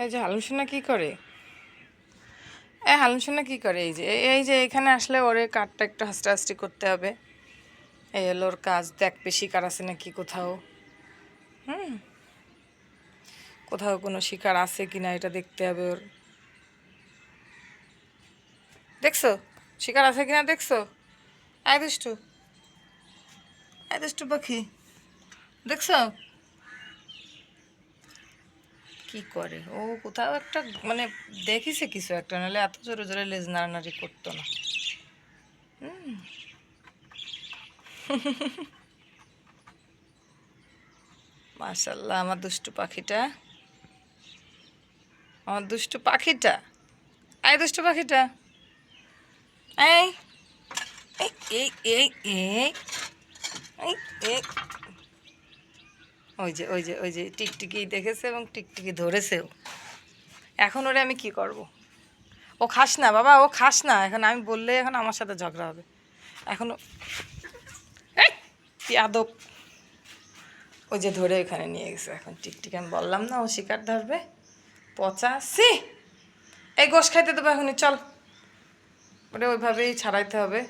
এই যে হালুন সোনা কি করে? এই হালুন সোনা কি করে? এই যে, এই- যে এখানে আসলে ওরে কাঠটা একটু হাসতে করতে হবে। এই হলো ওর কাজ। দেখ বেশি কার আছে নাকি কোথাও। হুম? কোথাও কোনো শিকার আছে কি না এটা দেখতে হবে ওর। দেখছ? শিকার আছে কিনা দেখছ? আয় দুষ্টু। আয় দুষ্টু পাখি। দেখছ? কি করে? ও কোথাও একটা মানে দেখিছে কিছু একটা, নাহলে এত জোরে জোরে লেজ নাড়ানাড়ি করতো না। হুম। আমার দুষ্টু পাখিটা। আমার দুষ্টু পাখিটা? আয় দুষ্টু পাখিটা। এই এই এই এই এই ওই যে ওই যে ওই যে টিকটিকি দেখেছে এবং টিকটিকি ধরেছেও। এখন ওরে আমি কি করব? ও খাস না, বাবা, ও খাস না। এখন আমি বললে এখন আমার সাথে ঝগড়া হবে। এখন ও- কি আদব। ওই যে ধরে এখানে নিয়ে গেছে। এখন টিকটিকি আমি বললাম না, ও শিকার ধরবে। পচা সি এই গোশ খাইতে দেবো এখনই, চল। ওরে ওইভাবেই ছাড়াইতে হবে।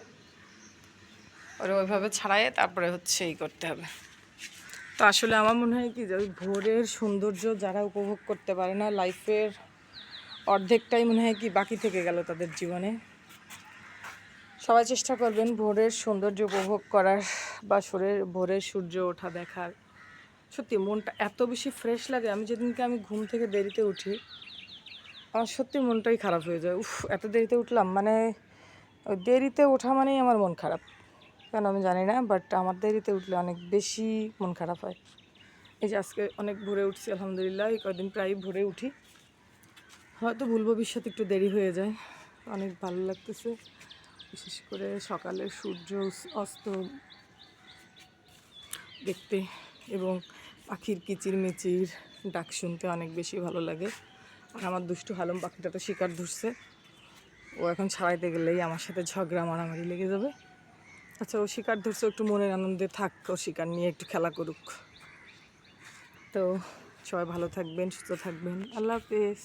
ওরে ওইভাবে ছাড়াইয়ে তারপরে হচ্ছে এই করতে হবে। তো আসলে আমার মনে হয় কি যে ওই ভোরের সৌন্দর্য যারা উপভোগ করতে পারে না লাইফের অর্ধেকটাই মনে হয় কি বাকি থেকে গেল তাদের জীবনে। সবাই চেষ্টা করবেন ভোরের সৌন্দর্য উপভোগ করার বা সূর্যের ভোরের সূর্য ওঠা দেখার। সত্যি মনটা এত বেশি ফ্রেশ লাগে, আমি যেদিনকে আমি ঘুম থেকে দেরিতে উঠি, আমার সত্যি মনটাই খারাপ হয়ে যায়। উফ, এত দেরিতে উঠলাম মানে দেরিতে ওঠা মানেই আমার মন খারাপ। কেন আমি জানি না বাট আমার দেরিতে উঠলে অনেক বেশি মন খারাপ হয়। এই যে আজকে অনেক ভোরে উঠছি, আলহামদুলিল্লাহ, এই কদিন প্রায় ভোরে উঠি। হয়তো ভুল ভবিষ্যৎ একটু দেরি হয়ে যায়। অনেক ভালো লাগতেছে, বিশেষ করে সকালে সূর্য অস্ত দেখতে এবং পাখির কিচির মিচির ডাক শুনতে অনেক বেশি ভালো লাগে। আর আমার দুষ্টু হালম পাখিটা তো শিকার ধরছে। ও এখন ছাড়াইতে গেলেই আমার সাথে ঝগড়া মারামারি লেগে যাবে। আচ্ছা ও শিকার ধরছে, একটু মনের আনন্দে থাক, ও শিকার নিয়ে একটু খেলা করুক। তো সবাই ভালো থাকবেন, সুস্থ থাকবেন। আল্লাহ হাফেজ।